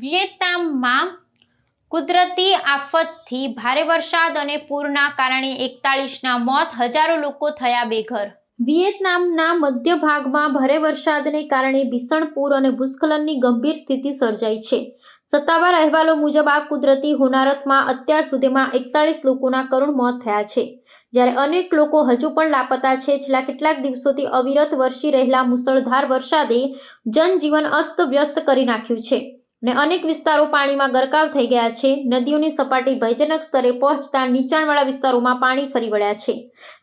વિયેતનામમાં કુદરતી આફતથી ભારે વરસાદ અને પૂરના કારણે એકતાળીસના મોત હજારો લોકો થયા બેઘર. વિયેતનામના મધ્ય ભાગમાં ભારે વરસાદને કારણે ભીષણ પૂર અને ભૂસ્ખલનની ગંભીર સ્થિતિ સર્જાઈ છે. સત્તાવાર અહેવાલો મુજબ આ કુદરતી હોનારતમાં અત્યાર સુધીમાં એકતાળીસ લોકોના કરુણ મોત થયા છે. જ્યારે અનેક લોકો હજુ પણ લાપતા છે, છેલ્લા કેટલાક દિવસોથી અવિરત વરસી રહેલા મુસળધાર વરસાદે જનજીવન અસ્તવ્યસ્ત કરી નાખ્યું છે. અને અનેક વિસ્તારો પાણીમાં ગરકાવ થઈ ગયા છે. નદીઓની સપાટી ભયજનક સ્તરે પહોંચતા નીચાણવાળા વિસ્તારોમાં પાણી ફરી વળ્યા છે.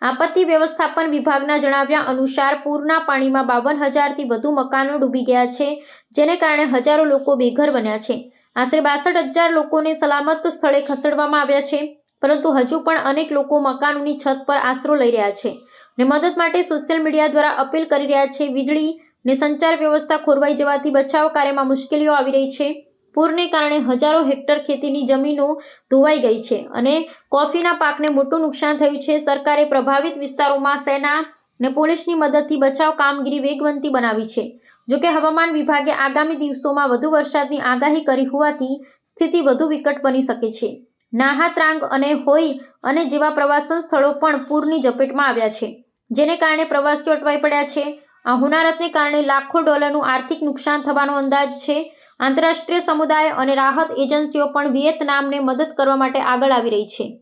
આપત્તિ વ્યવસ્થાપન વિભાગના જણાવ્યા અનુસાર પૂરના પાણીમાં બાવન હજારથી વધુ મકાનો ડૂબી ગયા છે, જેને કારણે હજારો લોકો બેઘર બન્યા છે. આશરે બાસઠ હજાર લોકોને સલામત સ્થળે ખસેડવામાં આવ્યા છે, પરંતુ હજુ પણ અનેક લોકો મકાનોની છત પર આશરો લઈ રહ્યા છે ને મદદ માટે સોશિયલ મીડિયા દ્વારા અપીલ કરી રહ્યા છે. વીજળી ને સંચાર વ્યવસ્થા ખોરવાઈ જવાથી બચાવ કાર્યમાં મુશ્કેલીઓ આવી રહી છે. પૂરને કારણે હજારો હેક્ટર ખેતીની જમીનો ધોવાઈ ગઈ છે અને કોફીના પાકને મોટું નુકસાન થયું છે. સરકારે પ્રભાવિત વિસ્તારોમાં સેના ને પોલીસની મદદથી બચાવ કામગીરી વેગવંતી બનાવી છે. જોકે હવામાન વિભાગે આગામી દિવસોમાં વધુ વરસાદની આગાહી કરી હોવાથી સ્થિતિ વધુ વિકટ બની શકે છે. નાહાત્રાંગ અને હોઈ અને જેવા પ્રવાસન સ્થળો પણ પૂરની ઝપેટમાં આવ્યા છે, જેને કારણે પ્રવાસીઓ અટવાઈ પડ્યા છે. આ હુનારતને કારણે લાખો ડોલરનું આર્થિક નુકસાન થવાનો અંદાજ છે. આંતરરાષ્ટ્રીય સમુદાય અને રાહત એજન્સીઓ પણ વિયેતનામને મદદ કરવા માટે આગળ આવી રહી છે.